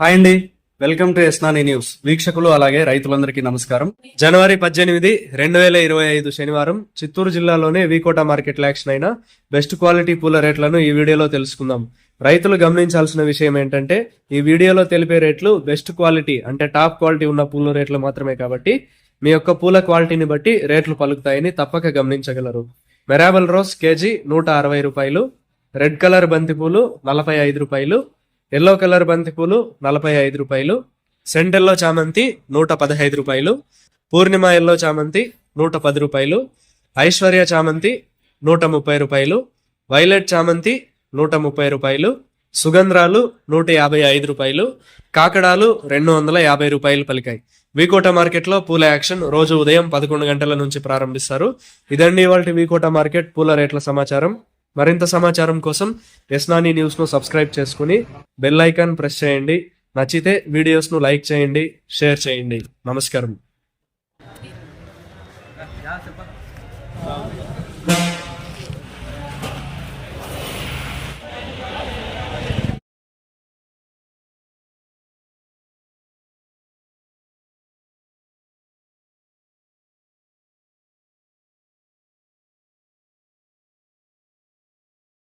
Hi అండి. Welcome to ఎస్నాని news. వీక్షకులు అలాగే రైతులందరికీ నమస్కారం. జనవరి పద్దెనిమిది రెండు వేల ఇరవై ఐదు శనివారం చిత్తూరు జిల్లాలోనే వీకోట మార్కెట్ యాక్షన్ అయిన బెస్ట్ క్వాలిటీ పూల రేట్లను ఈ వీడియోలో తెలుసుకుందాం. రైతులు గమనించాల్సిన విషయం ఏంటంటే ఈ వీడియోలో తెలిపే రేట్లు బెస్ట్ క్వాలిటీ అంటే టాప్ క్వాలిటీ ఉన్న పూల రేట్లు మాత్రమే కాబట్టి మీ యొక్క పూల క్వాలిటీని బట్టి రేట్లు పలుకుతాయని తప్పక గమనించగలరు. మెరాబల్ రోజ్ కేజీ నూట అరవై రూపాయలు రెడ్ కలర్ బంతిపూలు నలభై ఐదు రూపాయలు ఎల్లో కలర్ బంతిపూలు నలభై ఐదు రూపాయలు సెంటెల్లో చామంతి నూట పదహైదు రూపాయలు పూర్ణిమ ఎల్లో చామంతి నూట పది రూపాయలు ఐశ్వర్య చామంతి నూట ముప్పై రూపాయలు వైలెట్ చామంతి నూట ముప్పై రూపాయలు సుగంధ్రాలు నూట యాభై ఐదు రూపాయలు కాకడాలు రెండు వందల యాభై రూపాయలు పలికాయి. వీకోట మార్కెట్లో పూల యాక్షన్ రోజు ఉదయం పదకొండు గంటల నుంచి ప్రారంభిస్తారు. ఇదండి ఇవాళ వీకోట మార్కెట్ పూల రేట్ల సమాచారం. మరింత సమాచారం కోసం ఎస్నాని న్యూస్ను సబ్స్క్రైబ్ చేసుకుని బెల్ ఐకాన్ ప్రెస్ చేయండి. నచ్చితే వీడియోస్ను లైక్ చేయండి షేర్ చేయండి. నమస్కారం.